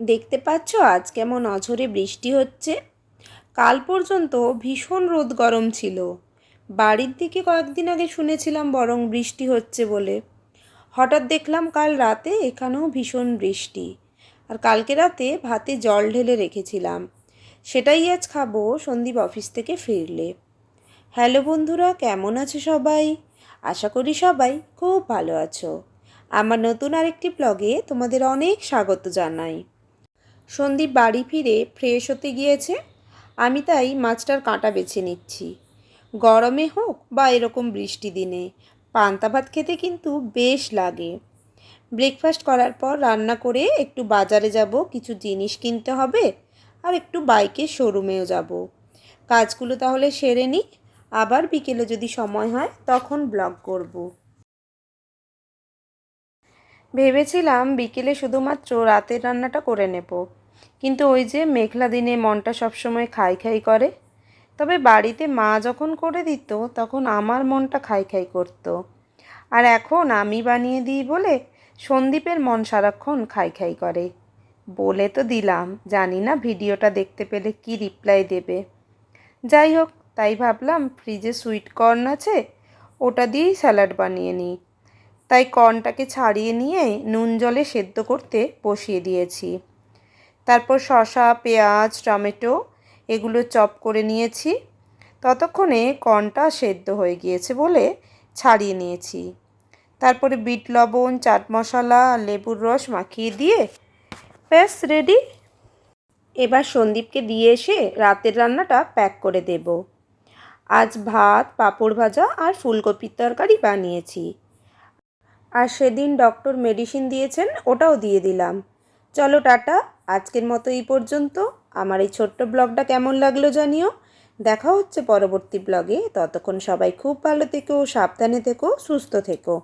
দেখতে পাচ্ছ? আজ কেমন অঝরে বৃষ্টি হচ্ছে। কাল পর্যন্ত ভীষণ রোদ গরম ছিল। বাড়ির দিকে কয়েকদিন আগে শুনেছিলাম বরং বৃষ্টি হচ্ছে বলে। হঠাৎ দেখলাম কাল রাতে এখানেও ভীষণ বৃষ্টি। আর কালকে রাতে ভাতে জল ঢেলে রেখেছিলাম। সেটাই আজ খাব, সন্দীপ অফিস থেকে ফিরলে। হ্যালো বন্ধুরা, কেমন আছে সবাই? আশা করি সবাই খুব ভালো আছো। আমার নতুন আরেকটি ব্লগে তোমাদের অনেক স্বাগত জানাই। সন্দীপ বাড়ি ফিরে ফ্রেশ হতে গিয়েছে, আমি তাই মাছটার কাঁটা বেছে নিচ্ছি। গরমে হোক বা এরকম বৃষ্টি দিনে, পান্তা ভাত খেতে কিন্তু বেশ লাগে। ব্রেকফাস্ট করার পর রান্না করে একটু বাজারে যাব, কিছু জিনিস কিনতে হবে, আর একটু বাইকের শোরুমেও যাব। কাজগুলো তাহলে সেরে নিই আবার বিকেলে যদি সময় হয়, তখন ব্লগ করব। ভেবেছিলাম বিকেলে শুধুমাত্র রাতের রান্নাটা করে নেব। কিন্তু ওই যে মেঘলা দিনে মনটা সবসময় খাই খাই করে। তবে বাড়িতে মা যখন করে দিত, তখন আমার মনটা খাই খাই করতো। আর এখন আমি বানিয়ে দিই বলে সন্দীপের মন সারাক্ষণ খাই খাই করে। বলে তো দিলাম, জানি না ভিডিওটা দেখতে পেলে কি রিপ্লাই দেবে। যাই হোক তাই ভাবলাম ফ্রিজে সুইট কর্ন আছে, ওটা দিয়েই স্যালাড বানিয়ে নিই। তাই কর্নটাকে ছাড়িয়ে নিয়ে নুন জলে সেদ্ধ করতে বসিয়ে দিয়েছি। তারপর শসা, পেঁয়াজ, টমেটো এগুলো চপ করে নিয়েছি। ততক্ষণে কর্নটা সেদ্ধ হয়ে গিয়েছে বলে ছাড়িয়ে নিয়েছি। তারপরে বিট লবণ, চাট মশলা, লেবুর রস মাখিয়ে দিয়ে ব্যাস রেডি এবার সন্দীপকে দিয়ে এসে রাতের রান্নাটা প্যাক করে দেব। আজ ভাত, পাঁপড় ভাজা আর ফুলকপির তরকারি বানিয়েছি। আর সেদিন ডক্টর মেডিসিন দিয়েছেন, ওটাও দিয়ে দিলাম। চলো টাটা, আজকের মতো এই পর্যন্ত। আমার এই ছোট্ট ব্লগটা কেমন লাগল জানিও। দেখা হচ্ছে পরবর্তী ব্লগে। ততক্ষণ সবাই খুব ভালো থেকো, সাবধানে থেকো, সুস্থ থেকো।